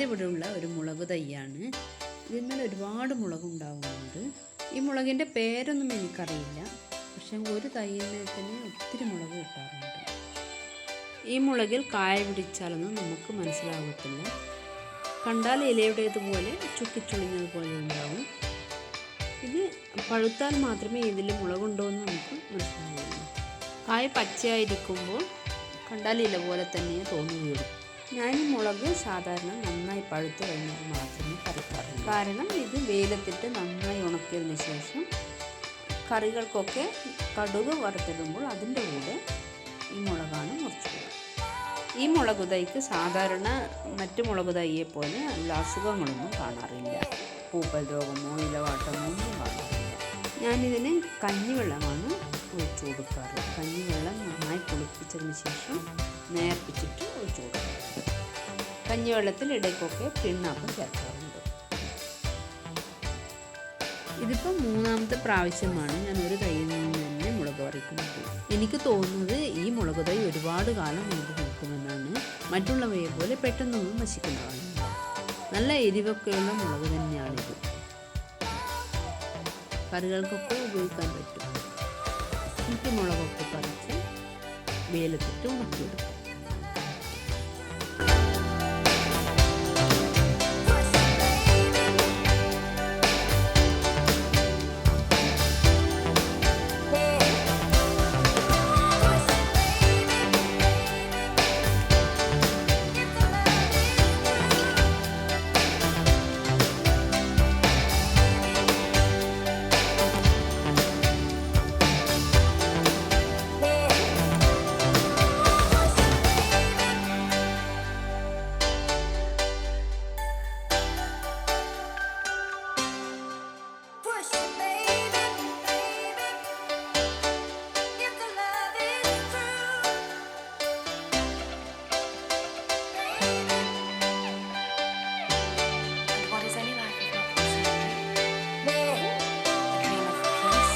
ഇതിവിടെ ഉള്ള ഒരു മുളക് തൈയാണ്. ഇതിന്മേൽ ഒരുപാട് മുളക് ഉണ്ടാവുന്നുണ്ട് ഈ മുളകിന്റെ പേരൊന്നും എനിക്കറിയില്ല. പക്ഷെ ഒരു തൈയിന്മേൽ തന്നെ ഒത്തിരി മുളക് കിട്ടാറുണ്ട്. ഈ മുളകിൽ കായ പിടിച്ചാലൊന്നും നമുക്ക് മനസ്സിലാകത്തില്ല കണ്ടാൽ ഇലയുടേതുപോലെ ചുക്കിച്ചുളിഞ്ഞതുപോലെ ഉണ്ടാവും. ഇത് പഴുത്താൽ മാത്രമേ ഇതിൽ മുളകുണ്ടോ എന്ന് നമുക്ക് മനസ്സിലാവുള്ളൂ. കായ പച്ചയായിരിക്കുമ്പോൾ കണ്ടാൽ ഇല പോലെ തന്നെ തോന്നുകയുള്ളൂ. ഞാൻ ഈ മുളക് സാധാരണ നന്നായി പഴുത്ത് കഴിഞ്ഞാൽ മാത്രമേ കറിക്കാറുള്ളൂ. കാരണം ഇത് വെയിലത്തിട്ട് നന്നായി ഉണക്കിയതിന് ശേഷം കറികൾക്കൊക്കെ കടുക് വറുത്തിടുമ്പോൾ അതിന്റെ കൂടെ ഈ മുളകാണ് മുറിച്ചത് ഈ മുളക് തൈക്ക് സാധാരണ മറ്റു മുളക് തൈയെ പോലെ നല്ല അസുഖങ്ങളൊന്നും കാണാറില്ല. പൂപ്പൽ രോഗമോ ഇലവാട്ടമോ ഒന്നും കാണാറില്ല. ഞാനിതിന് കഞ്ഞിവെള്ളമാണ് ഒഴിച്ചു കൊടുക്കാറ്. കഞ്ഞിവെള്ളം നന്നായി കുളിപ്പിച്ചതിന് ശേഷം നേർപ്പിച്ചിട്ട് ഒഴിച്ചു കൊടുക്കുക കഞ്ഞിവെള്ളത്തിൽ ഇടയ്ക്കൊക്കെ പിണ്ണാക്കും ചേർക്കാറുണ്ട്. ഇതിപ്പോൾ മൂന്നാമത്തെ പ്രാവശ്യമാണ് ഞാൻ ഒരു തൈയിൽ നിന്ന് തന്നെ മുളക് പറിക്കുന്നത്. എനിക്ക് തോന്നുന്നത് ഈ മുളക് തൈ ഒരുപാട് കാലം നീണ്ടു നിൽക്കുമെന്നാണ്. മറ്റുള്ളവയെ പോലെ പെട്ടെന്നൊന്നും നശിക്കുന്നതാണ്. നല്ല എരിവൊക്കെയുള്ള മുളക് തന്നെയാണിത്. കറികൾക്കൊക്കെ ഉപയോഗിക്കാൻ പറ്റും. എനിക്ക് മുളകൊക്കെ പറിച്ച് വെയിലത്തിട്ട് ഉണക്കിയെടുക്കും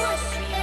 push.